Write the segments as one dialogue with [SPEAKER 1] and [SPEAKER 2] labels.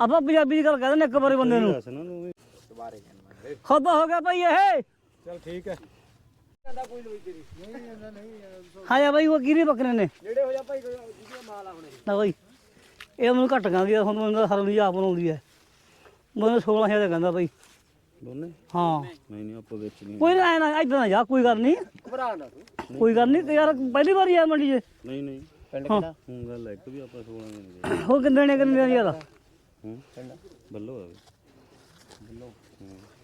[SPEAKER 1] ਆਪਾਂ ਪੰਜਾਬੀ ਦੀ ਗੱਲ ਕਹਿੰਦੇ ਨੇ ਇੱਕ ਵਾਰੀ ਬੰਦੇ ਨੂੰ।
[SPEAKER 2] ਨਾ
[SPEAKER 1] ਖੋਦਾ ਹੋ ਗਿਆ ਭਾਈ ਇਹ।
[SPEAKER 3] ਚਲ ਠੀਕ ਹੈ।
[SPEAKER 1] ਹਾਂ ਯਾ ਭਾਈ ਉਹ ਕਿਹਨੇ ਬੱਕਰੇ ਨੇ।
[SPEAKER 3] ਨੇੜੇ ਹੋ ਜਾ ਭਾਈ ਜਿਹਦੇ ਮਾਲ ਆਉਣੇ
[SPEAKER 1] ਨਾ ਭਾਈ ਇਹ ਮੈਨੂੰ ਘੱਟ ਗਾਂਦੀ ਹੁਣ ਮੈਨੂੰ ਹਰਨ ਦੀ ਆਪ ਬਣਾਉਂਦੀ ਹੈ ਮੈਨੂੰ 16000 ਦਾ ਕਹਿੰਦਾ ਭਾਈ
[SPEAKER 2] ਦੋਨੇ?
[SPEAKER 1] ਹਾਂ।
[SPEAKER 2] ਨਹੀਂ ਨਹੀਂ ਆਪਾਂ ਵੇਚਣੀ
[SPEAKER 1] ਕੋਈ ਨਾ ਨਾ ਇਦਾਂ ਨਾ ਜਾ ਕੋਈ ਗੱਲ ਨਹੀਂ।
[SPEAKER 3] ਘਬਰਾ ਨਾ ਤੂੰ।
[SPEAKER 1] ਕੋਈ ਗੱਲ ਨਹੀਂ ਯਾਰ ਪਹਿਲੀ ਵਾਰੀ ਆ ਮੰਡੀ 'ਚ।
[SPEAKER 2] ਨਹੀਂ ਨਹੀਂ।
[SPEAKER 3] ਪਿੰਡ
[SPEAKER 1] ਹਾਂ।
[SPEAKER 3] ਕਿਹੜਾ?
[SPEAKER 2] ਹੁਣ ਗੱਲ ਇੱਕ ਵੀ ਆਪਾਂ 16 ਨਹੀਂ ਦੇ
[SPEAKER 1] ਉਹ ਕਿੰਨੇ ਨੇ ਕਿੰਨੇ ਨੇ ਯਾਰ
[SPEAKER 2] ਹੂੰ? ਬੱਲੋ ਆ ਬੱਲੋ।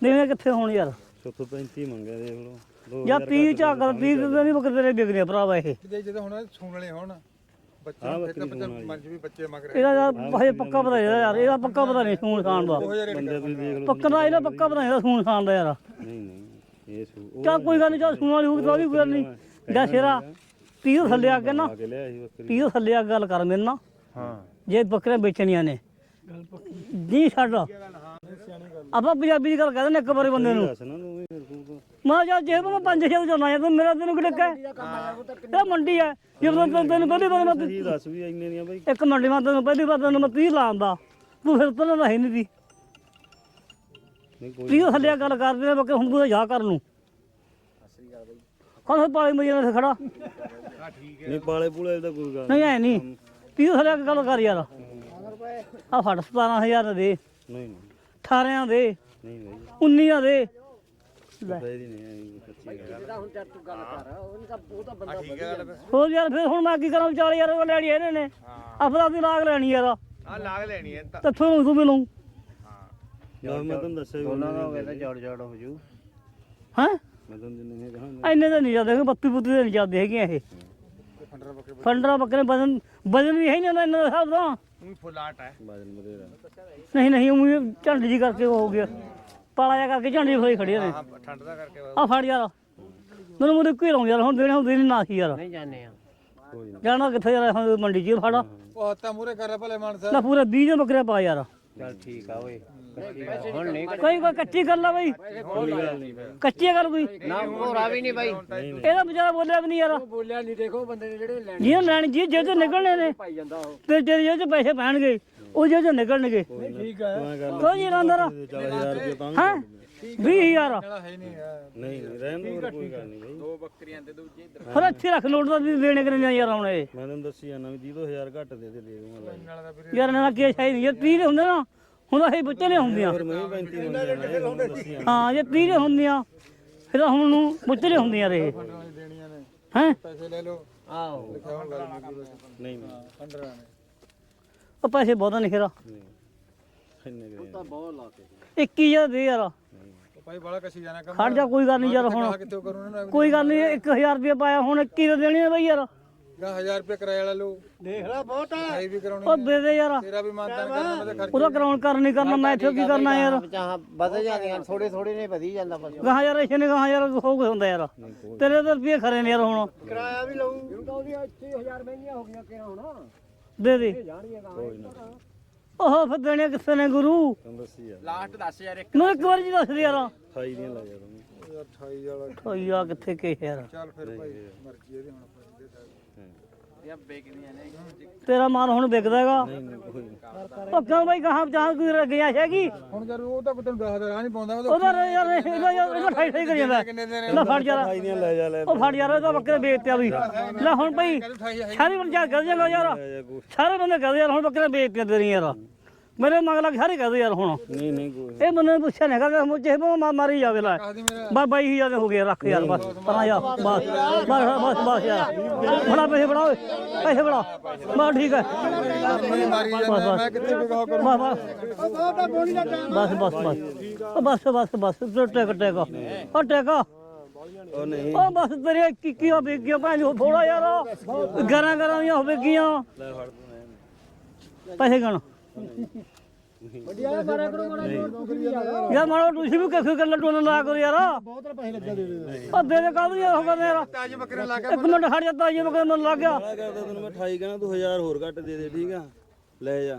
[SPEAKER 1] ਦੇਣੇ ਕਿੱਥੇ ਹੋਣ ਯਾਰ?
[SPEAKER 2] 735 ਮੰਗਿਆ ਦੇਖ ਲਓ। ਦੋ
[SPEAKER 1] ਜਾਂ 30 ਝਾਕਰ 30 ਦੇ ਨਹੀਂ ਬੱਕਰੇ ਤੇਰੇ ਵਿਕਨੇ ਭਰਾਵਾ ਇਹ।
[SPEAKER 4] ਜੇ ਜਦੋਂ ਹੁਣ ਸੁਣ ਵਾਲੇ ਹੋਣ ਬੱਚੇ
[SPEAKER 2] ਹਾਂ,
[SPEAKER 4] ਫਿਰ ਤਾਂ
[SPEAKER 2] ਬੱਕਰੀ
[SPEAKER 4] ਬੱਚੇ
[SPEAKER 2] ਸੂਣ
[SPEAKER 4] ਮਨ ਚ ਵੀ ਬੱਚੇ ਮਗ ਰਹੇ
[SPEAKER 1] ਇਹਦਾ ਯਾਰ ਹਜੇ ਪੱਕਾ ਪਤਾ ਨਹੀਂ ਯਾਰ ਇਹਦਾ ਪੱਕਾ ਪਤਾ ਨਹੀਂ ਸੂਣ ਖਾਣ ਦਾ।
[SPEAKER 2] ਬੰਦੇ ਤੁਸੀਂ ਦੇਖ ਲਓ।
[SPEAKER 1] ਪੱਕਾ ਦਾ ਇਹਦਾ ਪੱਕਾ ਪਤਾ ਨਹੀਂ ਇਹਦਾ ਸੂਣ ਖਾਣ ਦਾ ਯਾਰ।
[SPEAKER 2] ਨਹੀਂ ਨਹੀਂ ਇਹ ਸੂ ਉਹ
[SPEAKER 1] ਚੱਲ ਕੋਈ ਗੱਲ ਨਹੀਂ ਚੱਲ ਸੂਣ ਵਾਲੀ ਹੋਊਗੀ ਤਾਂ ਵੀ ਕੋਈ ਗੱਲ ਨਹੀਂ ਜਾਂ ਸ਼ੇਰਾ। 30 ਥੱਲੇ ਆ ਕੇ ਨਾ।
[SPEAKER 2] ਆ ਕੇ ਲਿਆ ਸੀ ਬੱਕਰੀ।
[SPEAKER 1] 30 ਥੱਲੇ ਆ ਕੇ ਗੱਲ ਕਰ ਮੇਰੇ ਨਾਲ।
[SPEAKER 4] ਹਾਂ।
[SPEAKER 1] ਜੇ ਬੱਕਰੇ ਵੇਚਣੀਆਂ ਨੇ। ਜੀ ਛੱਡ। ਆਪਾਂ ਪੰਜਾਬੀ ਦੀ ਗੱਲ ਕਹਿੰਦੇ ਨੇ ਇੱਕ ਵਾਰੀ ਬੰਦੇ ਨੂੰ।
[SPEAKER 2] ਦੱਸ ਨਾ ਤੂੰ ਵੀ
[SPEAKER 1] ਮੈਂ ਜਾ ਜੇ ਮੈਂ 5000 ਜਾਣਾ ਯਾਰ ਤੂੰ ਮੇਰਾ ਤੈਨੂੰ ਕਿਹੜੇ ਕਹਿ? ਇਹ ਮੰਡੀ ਹੈ ਜੇ ਮੈਂ ਤੈਨੂੰ ਤੈਨੂੰ ਪਹਿਲੀ ਵਾਰ ਮੈਂ
[SPEAKER 2] ਸਹੀ ਦੱਸ ਵੀ ਇੰਨੇ ਦੀਆਂ ਬਾਈ।
[SPEAKER 1] ਇੱਕ ਮੰਡੀ ਮੈਂ ਤੈਨੂੰ ਪਹਿਲੀ ਵਾਰ ਤੈਨੂੰ ਮੈਂ 30 ਲਾਉਂਦਾ। ਤੂੰ ਫਿਰ ਤਾਂ ਨਾ ਹੈ ਨਹੀਂ ਦੀ
[SPEAKER 2] ਨਹੀਂ ਕੋਈ
[SPEAKER 1] 30 ਥੱਲੇ ਗੱਲ ਕਰਦੇ ਨੇ ਬੱਕੇ ਹੁਣ ਤੂੰ ਜਾ ਕਰ ਨੂੰ। ਕੌਣ ਪਾਲੀ ਮਜੇ ਨਾਲ ਖੜਾ?
[SPEAKER 2] ਨਹੀਂ ਪਾਲੇ ਪੂਲੇ ਦਾ ਕੋਈ ਗੱਲ
[SPEAKER 1] ਨਹੀਂ ਐ ਨਹੀਂ। 30 ਥੱਲੇ ਗੱਲ ਕਰ ਯਾਰ। ਆ ਫੜ 17000 ਦੇ
[SPEAKER 2] ਨਹੀਂ ਨਹੀਂ।
[SPEAKER 1] 18 ਦੇ।
[SPEAKER 2] ਨਹੀਂ ਬਾਈ
[SPEAKER 1] 19 ਦੇ ਲੈ।
[SPEAKER 2] ਪਤਾ ਹੀ ਨਹੀਂ ਆਈ ਕੱਚੀ ਗੱਲ
[SPEAKER 3] ਜਿਹੜਾ ਹੁਣ ਜਦ ਤੂੰ ਗੱਲ ਕਰ ਉਹਨੇ ਤਾਂ ਉਹ ਤਾਂ ਬੰਦਾ
[SPEAKER 4] ਠੀਕ ਹੈ ਗੱਲ ਫਿਰ।
[SPEAKER 1] ਹੋਰ ਯਾਰ ਫਿਰ ਹੁਣ ਮੈਂ ਕੀ ਕਰਾਂ ਵਿਚਾਲੇ ਯਾਰ ਉਹ ਲੈਣੀ ਇਹਨੇ ਨੇ। ਆਪਣਾ ਦੀ ਲਾਗ ਲੈਣੀ ਯਾਰ।
[SPEAKER 4] ਆ ਲਾਗ ਲੈਣੀ ਹੈ ਤਾਂ।
[SPEAKER 1] ਤੇ ਤੁਹਾਨੂੰ ਤੂੰ ਮਿਲੂੰ?
[SPEAKER 2] ਯਾਰ ਮੈਂ ਤੁਹਾਨੂੰ ਦੱਸਿਆ
[SPEAKER 3] ਉਹਨਾਂ ਦਾ ਹੋ ਤਾਂ ਜੜ ਜੜ ਹੋ ਜੂ।
[SPEAKER 1] ਹੈ? ਇੰਨੇ ਤਾਂ ਨਹੀਂ ਜਾਂਦੇ ਬੱਤੀ ਬੁੱਤੀ ਦੇ ਨਹੀਂ ਜਾਂਦੇ ਹੈਗੇ ਇਹ।
[SPEAKER 4] ਫੰਡਰ ਬੱਕਰੇ
[SPEAKER 1] ਵਜਨ ਵਜਨ ਵੀ ਹੈ ਨਹੀਂ ਇਹਨਾਂ ਦਾ ਹਿਸਾਬ ਦਾ
[SPEAKER 4] ਉਹੀ ਫੁੱਲਾਟ ਹੈ।
[SPEAKER 1] ਨਹੀਂ ਨਹੀਂ ਉਹ ਝੰਡ ਜੀ ਕਰਕੇ ਉਹ ਹੋ ਗਿਆ। ਪਾਲਾ ਜਾ ਕਰਕੇ ਝੰਡ ਜੀ ਫੜੀ ਖੜੀ ਨੇ
[SPEAKER 4] ਹਾਂ ਠੰਡ ਦਾ ਕਰਕੇ
[SPEAKER 1] ਆ ਫੜ ਯਾਰ। ਮੈਨੂੰ ਮੁਰੇ ਕੋਈ ਲਾਉਂ ਯਾਰ ਹੁਣ ਦੇਣੇ ਹੁੰਦੇ ਨਹੀਂ ਨਾ ਸੀ ਯਾਰ।
[SPEAKER 3] ਨਹੀਂ ਜਾਣੇ ਆ।
[SPEAKER 1] ਜਾਣਾ ਕਿੱਥੇ ਯਾਰ ਮੰਡੀ ਚ ਫੜਾ।
[SPEAKER 4] ਉਹ ਹੱਥਾਂ ਮੂਰੇ ਕਰ ਭਲੇ ਮਾਨਸ।
[SPEAKER 1] ਨਾ ਪੂਰੇ 20 ਦੇ ਬੱਕਰੇ ਪਾ ਯਾਰ।
[SPEAKER 3] ਚੱਲ ਠੀਕ ਆ ਓਏ। ਹੁਣ ਨਹੀਂ
[SPEAKER 1] ਕੋਈ ਕੋਈ ਕੱਚੀ ਗੱਲ ਆ ਬਈ। ਕੱਚੀ ਗੱਲ ਕੋਈ?
[SPEAKER 3] ਨਾ ਹੋਰਾ ਵੀ ਨਹੀਂ ਬਾਈ।
[SPEAKER 1] ਇਹਦਾ ਵਿਚਾਰਾ ਬੋਲਿਆ ਵੀ ਨਹੀਂ ਯਾਰ।
[SPEAKER 3] ਬੋਲਿਆ ਨਹੀਂ ਦੇਖੋ ਬੰਦੇ ਨੇ ਜਿਹੜੇ ਲੈਣ
[SPEAKER 1] ਜਿਹਨੇ ਲੈਣ ਜੀ ਜੇ ਨਿਕਲਣੇ ਨੇ
[SPEAKER 3] ਪਾਈ ਜਾਂਦਾ ਉਹ।
[SPEAKER 1] ਤੇ ਜੇ ਜੇ ਪੈਸੇ ਪੈਣਗੇ ਉਹ ਜੇ ਚ ਨਿਕਲਣਗੇ।
[SPEAKER 4] ਠੀਕ
[SPEAKER 2] ਕਰ
[SPEAKER 1] ਕੋਈ ਜੀ ਅੰਦਰ
[SPEAKER 2] 40000 ਰੁਪਏ ਤਾਂ ਵੀ
[SPEAKER 1] ਹਾਂ? 20000
[SPEAKER 4] ਵਾਲਾ ਹੈ ਨਹੀਂ ਹੈ
[SPEAKER 2] ਨਹੀਂ। ਨਹੀਂ ਰਹਿਣ ਦੋ ਹੋਰ ਕੋਈ ਗੱਲ ਨਹੀਂ। ਬਾਈ
[SPEAKER 4] ਦੋ ਬੱਕਰੀਆਂ ਦੇ ਦੂਜੇ ਇੱਧਰ
[SPEAKER 1] ਫਿਰ ਇੱਥੇ ਰੱਖ ਲੋੜ ਦਾ ਵੀ ਦੇਣੇ ਕਰਨੇ ਯਾਰ ਹੁਣ ਇਹ?
[SPEAKER 2] ਮੈਂ ਤੈਨੂੰ ਦੱਸੀ ਜਾਂਦਾ ਵੀ 20000 ਘੱਟ ਦੇ ਦੇ ਦੇ ਦੂੰਗਾ ਲੈ।
[SPEAKER 4] ਨਾਲ ਦਾ ਵੀਰੇ
[SPEAKER 1] ਯਾਰ ਇਹਨਾਂ ਕੀ ਸ਼ਾਇਦ ਇਹ 30 ਦੇ ਹੁੰਦੇ ਨਾ ਹੁਣ ਇਹ ਬੱਚੇ ਨੇ ਹੁੰਦੀਆਂ
[SPEAKER 2] ਫਿਰ ਮੈਂ ਵੀ 35 ਮੰਗਿਆ ਨਾ ਇਹ ਤੁਹਾਨੂੰ ਦੱਸੀ ਜਾਂਦਾ।
[SPEAKER 1] ਹਾਂ ਜੇ 30 ਦੇ ਹੁੰਦੀਆਂ ਫਿਰ ਤਾਂ ਹੁਣ ਨੂੰ ਬੱਚੇ ਨੇ ਹੁੰਦੀਆਂ ਰਹੇ
[SPEAKER 4] ਫੰਡਰਾਂ ਵਾਲੀ ਦੇਣੀਆਂ ਨੇ
[SPEAKER 1] ਹੈ?
[SPEAKER 4] ਪੈਸੇ ਲੈ ਲਓ।
[SPEAKER 3] ਆਹੋ।
[SPEAKER 4] ਲਿਖਿਆ ਹੁਣ ਗੱਲ ਨਹੀਂ ਬਸ
[SPEAKER 2] ਨਹੀਂ ਨਹੀਂ।
[SPEAKER 4] ਫੰਡਰਾਂ ਨੇ।
[SPEAKER 1] ਉਹ ਪੈਸੇ ਬਹੁਤਾ ਨਹੀਂ ਖੇਰਾ।
[SPEAKER 2] ਨਹੀਂ ਇੰਨੇ ਦੇ
[SPEAKER 3] ਤਾਂ ਬਹੁਤ ਲਾ ਕੇ
[SPEAKER 1] 21000 ਦੇ ਯਾਰ।
[SPEAKER 4] ਭਾਈ ਬੜਾ ਕਸੀ ਜਾਣਾ ਕੰਮ।
[SPEAKER 1] ਖੜ ਜਾ ਕੋਈ ਗੱਲ ਨਹੀਂ ਯਾਰ ਹੁਣ।
[SPEAKER 4] ਕਹਾ ਕਿੱਥੋਂ ਕਰੂੰ ਨਾ
[SPEAKER 1] ਕੋਈ ਗੱਲ ਨਹੀਂ 1000 ਰੁਪਏ ਪਾਇਆ ਹੁਣ 21 ਦੇ ਦੇਣੇ ਆ ਬਈ ਯਾਰ?
[SPEAKER 4] ਗਾ 1000 ਰੁਪਏ ਕਿਰਾਇਆ ਵਾਲਾ ਲਓ।
[SPEAKER 3] ਦੇਖ ਲੈ ਬਹੁਤ ਆ।
[SPEAKER 4] ਸਾਈ ਵੀ ਕਰਾਉਣੀ
[SPEAKER 1] ਉਹ ਦੇ ਦੇ ਯਾਰ।
[SPEAKER 4] ਤੇਰਾ ਵੀ ਮਾਨਤਾਨ ਕਰਨਾ ਮੈਂ ਤਾਂ ਖਰਚ
[SPEAKER 1] ਉਹਦਾ ਕਰਾਉਣ ਕਰ ਨਹੀਂ ਕਰਨਾ ਮੈਂ ਇੱਥੇ ਕੀ ਕਰਨਾ ਯਾਰ?
[SPEAKER 3] ਚਾਹ ਵਧ ਜਾਂਦੀਆਂ ਥੋੜੇ ਥੋੜੇ ਨੇ ਵਧੀ ਜਾਂਦਾ ਬਸ।
[SPEAKER 1] ਗਾਹਾਂ ਯਾਰ ਇਸੇ ਨੇ ਗਾਹਾਂ ਯਾਰ ਹੋ ਗਿਆ ਹੁੰਦਾ ਯਾਰ। ਤੇਰੇ ਤਾਂ ਰੁਪਏ ਖਰੇ ਨੇ ਯਾਰ ਹੁਣ।
[SPEAKER 3] ਕਿਰਾਇਆ ਵੀ ਲਊ। ਹੁਣ ਤਾਂ ਉਹਦੀਆਂ 80000 ਮਹਿੰਗੀਆਂ ਹੋ ਗਈਆਂ ਕਿਹੜਾ ਹੁਣ?
[SPEAKER 1] ਦੇ ਦੇ।
[SPEAKER 3] ਜਾਣੀਆਂ
[SPEAKER 2] ਕੋਈ ਨਾ।
[SPEAKER 1] ਉਹ ਫਿਰ ਦੇਣੇ ਕਿੱਥੇ ਨੇ ਗੁਰੂ?
[SPEAKER 2] ਤੁਹਾਨੂੰ ਦੱਸੀ ਯਾਰ
[SPEAKER 4] ਲਾਸਟ 10000 ਇੱਕ
[SPEAKER 1] ਮੈਨੂੰ ਇੱਕ ਵਾਰ ਜੀ ਦੱਸ ਦੇ ਯਾਰ।
[SPEAKER 2] 28 ਦੀਆਂ ਲੈ ਜਾ ਤੂੰ।
[SPEAKER 4] 28 ਵਾਲਾ
[SPEAKER 1] ਆ ਕਿੱਥੇ ਕੇ ਯਾਰ?
[SPEAKER 4] ਚੱਲ ਫਿਰ ਭਾਈ ਮਰਜ਼ੀ ਇਹਦੀ ਹੁਣ ਆਪਾਂ ਦੇ ਸਕਦੇ ਇਹ ਬੇਕਦੀਆਂ ਨੇ
[SPEAKER 1] ਤੇਰਾ ਮਾਲ ਹੁਣ ਵਿਕਦਾ ਹੈਗਾ। ਕਿਉਂ ਬਈ ਗਾਹਾਂ ਜਾਂ ਕੋਈ ਰਹਿ ਗਿਆ ਹੈਗੀ?
[SPEAKER 4] ਹੁਣ ਜਦ ਉਹ ਤਾਂ ਤੈਨੂੰ ਦੱਸਦਾ ਰਾਹ ਨਹੀਂ ਪਾਉਂਦਾ ਉਹ
[SPEAKER 1] ਉਹਦਾ ਯਾਰ ਇਹ- ਇਹਦਾ ਯਾਰ ਇਹਦਾ ਠਾਈ ਠਾਈ ਕਰੀ ਜਾਂਦਾ।
[SPEAKER 4] ਦੇ
[SPEAKER 1] ਲੈ ਫੜ ਯਾਰ।
[SPEAKER 2] 28 ਦੀਆਂ ਲੈ ਜਾ ਲੈ
[SPEAKER 1] ਉਹ ਫੜ ਯਾਰ ਉਹਦਾ ਬੱਕਰੇ ਵੇਚਤਿਆ ਵੀ। ਲੈ ਹੁਣ
[SPEAKER 4] 28
[SPEAKER 1] ਸਾਰੇ ਬੰਦੇ ਕਹਿ ਜਾਂਗਾ ਯਾਰ। ਸਾਰੇ ਬੰਦੇ ਕਹਦੇ ਯਾਰ ਹੁਣ ਬੱਕਰੇ ਵੇਚਤੀਆਂ ਤੇਰੀਆਂ ਯਾਰ। ਮੇਰੇ ਮਗਰ ਲੱਗ ਸਾਰੇ ਕਹਦੇ ਯਾਰ ਹੁਣ।
[SPEAKER 2] ਨਹੀਂ ਨਹੀਂ
[SPEAKER 1] ਇਹ ਬੰਦੇ ਪੁੱਛਿਆ ਨਹੀਂ ਹੈਗਾ ਮੁੱਝੇ ਮਾ ਮਾਰੀ ਜਾਵੇ ਲੈ। ਬਸ ਬਾਈ ਹੀ ਜਾਦੇ ਹੋ ਗਿਆ ਰੱਖ ਯਾਰ ਬਸ। ਪਰਾਂ ਯਾਰ ਬਸ। ਬਸ ਬਸ ਬਸ ਯਾਰ। ਬੜਾ ਪੈਸੇ ਬੜਾ ਪੈਸੇ ਬੜਾ ਬਸ ਠੀਕ ਹੈ।
[SPEAKER 4] ਮੈਂ ਕਿੱਥੇ ਵਿਗਾਹ
[SPEAKER 1] ਬਸ। ਬਸ ਬਸ ਬਸ। ਬਸ ਬਸ ਟੇਕ ਟੇਕ। ਉਹ ਟੇਕ।
[SPEAKER 2] ਉਹ ਨਹੀਂ।
[SPEAKER 1] ਉਹ ਬਸ ਤੇਰੇ ਕਿੱਕੀਆਂ ਬੇਗੀਆਂ ਭਾਂ ਜੋ ਥੋੜਾ ਯਾਰ। ਗਰਾਂ ਗਰਾਂ ਦੀਆਂ
[SPEAKER 2] ਹੋ
[SPEAKER 1] ਪੈਸੇ ਗਣ।
[SPEAKER 3] ਵੱਡੀਆਂ ਮਾਰਿਆ ਕਰੋ ਮਾੜਾ
[SPEAKER 1] ਯਾਰ ਮਾਰੋ ਤੁਸੀਂ ਵੀ ਕਿਸੇ ਗੱਲ ਟੋਨ ਲਾ ਕਰੋ ਯਾਰ?
[SPEAKER 3] ਬਹੁਤ ਪੈਸੇ ਲੱਗੇ ਦੇ ਦੇ
[SPEAKER 1] ਉਹ ਦੇ ਦੇ ਕਾਹਦੀ ਯਾਰ ਹੋ ਗਿਆ ਯਾਰ
[SPEAKER 4] ਤਾਜ ਬੱਕਰੇ ਲਾ ਕੇ
[SPEAKER 1] ਇੱਕ ਮਿੰਟ ਖੜ ਜਾਂਦਾ ਇਹ ਮਗਰ ਮੈਨੂੰ ਲੱਗ ਗਿਆ।
[SPEAKER 2] ਬੜਾ ਕਰਦਾ ਤੈਨੂੰ ਮੈਂ 28 ਕਹਿਣਾ ਤੂੰ 1000 ਹੋਰ ਘੱਟ ਦੇ ਦੇ ਠੀਕ ਆ? ਲੈ ਜਾ।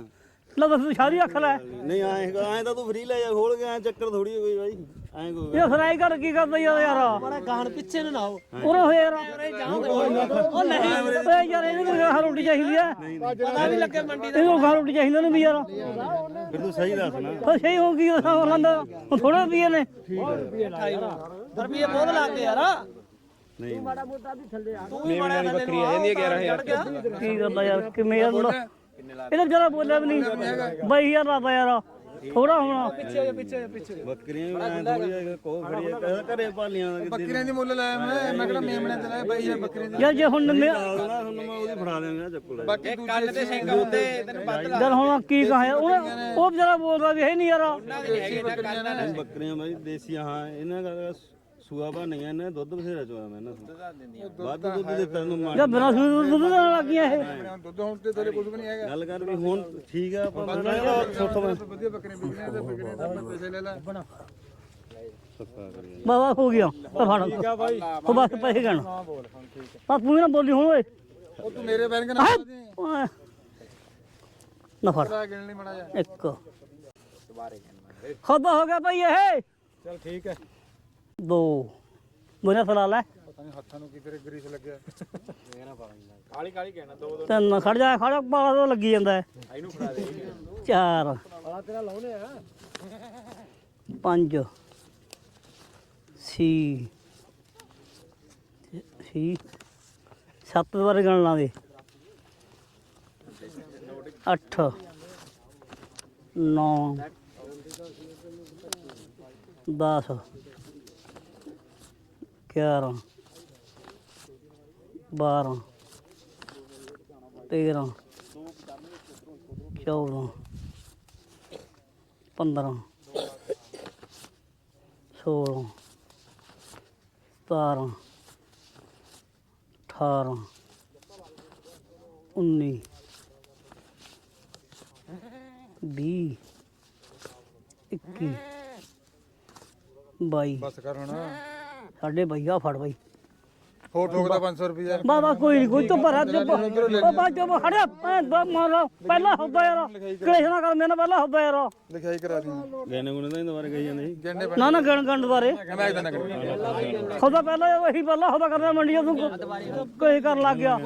[SPEAKER 1] ਲੈ ਦੱਸ ਤੂੰ ਸਾਰੀ ਅੱਖ ਲੈ।
[SPEAKER 2] ਨਹੀਂ ਐਂ ਐਂ ਤਾਂ ਤੂੰ ਫ੍ਰੀ ਲੈ ਜਾ ਖੋਲ ਕੇ ਐਂ ਚੱਕਰ ਥੋੜੀ ਕੋਈ ਬਾਈ। ਐਂ ਕੋ
[SPEAKER 1] ਇਹ ਫਰਾਈ ਕਰ ਕੀ ਕਰਦਾ ਯਾਰ ਯਾਰ?
[SPEAKER 3] ਬੜਾ ਗਾਣ ਪਿੱਛੇ ਨੂੰ ਨਾ ਹੋ।
[SPEAKER 1] ਉਰੇ ਹੋ ਯਾਰ। ਉਹ ਨਹੀਂ। ਯਾਰ ਇਹਨੂੰ ਵੀ ਖਾ ਰੋਟੀ ਚਾਹੀਦੀ ਆ।
[SPEAKER 3] ਪਤਾ ਵੀ ਲੱਗੇ ਮੰਡੀ
[SPEAKER 1] ਇਹਨੂੰ ਖਾ ਰੋਟੀ ਚਾਹੀਦੀ ਉਹਨੂੰ ਵੀ ਯਾਰ।
[SPEAKER 2] ਫਿਰ ਤੂੰ ਸਹੀ ਦੱਸ ਨਾ।
[SPEAKER 1] ਉਹ ਸਹੀ ਹੋ ਗਈ ਉਹ ਲੰਦਾ ਥੋੜਾ ਰੁਪਏ ਨੇ।
[SPEAKER 3] ਰੁਪਏ ਬਹੁਤ ਲਾਤੇ ਯਾਰ।
[SPEAKER 2] ਨਹੀਂ।
[SPEAKER 3] ਮਾੜਾ ਮੋਟਾ ਵੀ ਥੱਲੇ ਆ।
[SPEAKER 4] ਤੂੰ ਵੀ ਬੜਾ ਬੱਕਰੀ ਆ ਜਾਂਦੀ ਹੈ 11000
[SPEAKER 1] ਕੀ ਕਰਦਾ ਯਾਰ? ਕਿਵੇਂ ਯਾਰ ਇਹਦਾ ਜਰਾ ਬੋਲਿਆ ਵੀ ਨਹੀਂ। ਬਾਈ ਯਾਰ ਲਾਤਾ ਯਾਰ। ਥੋੜਾ ਹੋਣਾ।
[SPEAKER 3] ਪਿੱਛੇ ਪਿੱਛੇ ਪਿੱਛੇ
[SPEAKER 2] ਬੱਕਰੀਆਂ ਵੀ ਐਂ ਥੋੜੀ ਆ ਕੋ ਖੜੀ ਆ ਕਹਿੰਦਾ ਘਰੇ ਪਾਲੀਆਂ ਦਾ ਕਿਤੇ
[SPEAKER 4] ਬੱਕਰੀਆਂ ਦੀ ਮੁੱਲ ਲਾਇਆ ਮੈਂ ਮੈਂ ਕਿਹੜਾ ਮੇਮਣੇ ਤੇ ਲਾਇਆ ਬਾਈ ਇਹ ਬੱਕਰੀ ਦੀ।
[SPEAKER 1] ਯਾਰ ਜੇ ਹੁਣ ਮੈਂ
[SPEAKER 2] ਤੁਹਾਨੂੰ ਮੈਂ ਉਹਦੀ ਫੜਾ ਦੇਵਾਂਗਾ ਚੱਕੂ ਲੈ।
[SPEAKER 4] ਬਾਕੀ ਕੰਨ ਤੇ ਸਿੰਘ ਹੁੰਦੇ ਤੈਨੂੰ ਪਤਾ
[SPEAKER 1] ਜਦ ਹੁਣ ਕੀ ਕਹਾਂ ਉਹ ਉਹ ਵਿਚਾਰਾ ਬੋਲਦਾ ਵੀ ਹੈ ਨਹੀਂ ਯਾਰ।
[SPEAKER 2] ਇਹ ਬੱਕਰੀਆਂ ਬਾਈ ਦੇਸੀਆਂ ਹਾਂ ਇਹਨਾਂ ਦਾ ਸੂਆ ਬਣੀਆਂ ਇਹਨਾਂ ਨੇ ਦੁੱਧ ਬਥੇਰਾ ਚੋਇਆ ਮੈਂ ਇਹਨਾਂ ਤੋਂ। ਵੱਧ ਦੁੱਧ ਦਿੱਤਾ ਨੂੰ ਮਾਰ
[SPEAKER 1] ਜਾਂ ਬਿਨਾਂ ਸੂਈ ਤੋਂ ਦੁੱਧ ਦੇਣ ਲੱਗੀਆਂ ਇਹ।
[SPEAKER 4] ਦੁੱਧ ਹੁਣ ਤੇ ਤੇਰੇ ਕੁਝ ਵੀ ਨਹੀਂ ਹੈਗਾ।
[SPEAKER 2] ਗੱਲ ਕਰ ਵੀ ਹੁਣ ਠੀਕ ਆ ਆਪਾਂ
[SPEAKER 4] ਵਧੀਆ ਬੱਕਰੀਆਂ ਵਿਕਣੀਆਂ ਤੇ ਬੱਕਰੀਆਂ ਦਾ ਪੈਸੇ ਲੈ ਲੈ।
[SPEAKER 1] ਬਾਬਾ ਹੋ ਗਿਆ। ਫੜ ਠੀਕ ਆ ਬਾਈ। ਉਹ ਬਸ ਪੈਸੇ ਗਣ ਬਸ ਤੂੰ ਨਾ ਬੋਲੀ ਹੁਣ ਓਏ।
[SPEAKER 4] ਉਹ ਤੂੰ ਮੇਰੇ ਬੈਨ ਨਾ
[SPEAKER 1] ਫੜ।
[SPEAKER 4] ਗਿਣ ਲਈ ਮੜਾ ਜਾ
[SPEAKER 1] ਇੱਕ। ਖੋਦਾ ਹੋ ਗਿਆ ਭਾਈ ਇਹ।
[SPEAKER 4] ਚਲ ਠੀਕ ਹੈ
[SPEAKER 1] ਦੋ। ਬੋਲੇ ਫਲਾ ਲੈ
[SPEAKER 4] ਪਤਾ ਨਹੀਂ ਹੱਥਾਂ ਨੂੰ ਕੀ ਤੇਰੇ ਗਰੀਸ ਲੱਗਿਆ। ਕਾਲੀ ਕਾਲੀ ਕਹਿਣਾ ਦੋ
[SPEAKER 1] ਤਿੰਨ ਖੜ ਜਾ ਖੜ ਬਾਲਾ ਤੋਂ ਲੱਗੀ ਜਾਂਦਾ ਹੈ।
[SPEAKER 4] ਇਹਨੂੰ ਫੜਾ ਦੇ।
[SPEAKER 1] ਚਾਰ।
[SPEAKER 3] ਬੜਾ ਤੇਰਾ ਲਾਉਨੇ ਆ।
[SPEAKER 1] ਪੰਜ। ਛੇ। ਛੇ। ਸੱਤ ਵਾਰ ਗਣ ਲਾਂਗੇ ਅੱਠ। ਨੌ। ਦਸ। ਗਿਆਰਾਂ, ਬਾਰਾਂ, ਤੇਰਾਂ, ਚੌਦਾਂ, ਪੰਦਰਾਂ, ਸੋਲਾਂ, ਸਤਾਰਾਂ, ਅਠਾਰਾਂ, ਉੱਨੀ, ਵੀਹ, ਇੱਕੀ, ਬਾਈ।
[SPEAKER 4] ਬਸ ਕਰ ਹੁਣ।
[SPEAKER 1] ਸਾਡੇ ਬਈਆ ਫੜ ਬਈ।
[SPEAKER 4] ਹੋਰ ਠੋਕਦਾ 500 ਰੁਪਏ।
[SPEAKER 1] ਬਾਬਾ ਕੋਈ ਨਹੀਂ ਕੋਈ ਚੁੱਪ ਰਹਿ ਚੁੱਪ ਉਹ ਬਾ ਚੁੱਪ ਖੜਿਆ ਮੈਂ ਦੋ ਮਾਰੋ ਪਹਿਲਾ ਹੁੰਦਾ ਯਾਰ ਕਰ। ਪਹਿਲਾ ਹੁੰਦਾ ਯਾਰ।
[SPEAKER 4] ਲਿਖਾਈ ਕਰਾ ਦੀ।
[SPEAKER 2] ਗੈਨੇ ਗੁਣੇ ਤਾਂ ਦੁਬਾਰਾ ਗਈ ਜਾਂਦੇ ਸੀ।
[SPEAKER 4] ਗੰਡੇ
[SPEAKER 1] ਨਾ ਨਾ ਗਣ ਗਣ ਦੁਬਾਰੇ।
[SPEAKER 4] ਮੈਂ ਇਦਾਂ ਨਾ ਕਰ।
[SPEAKER 1] ਖੁਦਾ ਪਹਿਲਾਂ ਉਹੀ ਪਹਿਲਾਂ ਖੁਦਾ ਕਰਦਾ ਮੰਡੀ ਤੂੰ ਕੋਈ ਕਰਨ ਲੱਗ ਗਿਆ।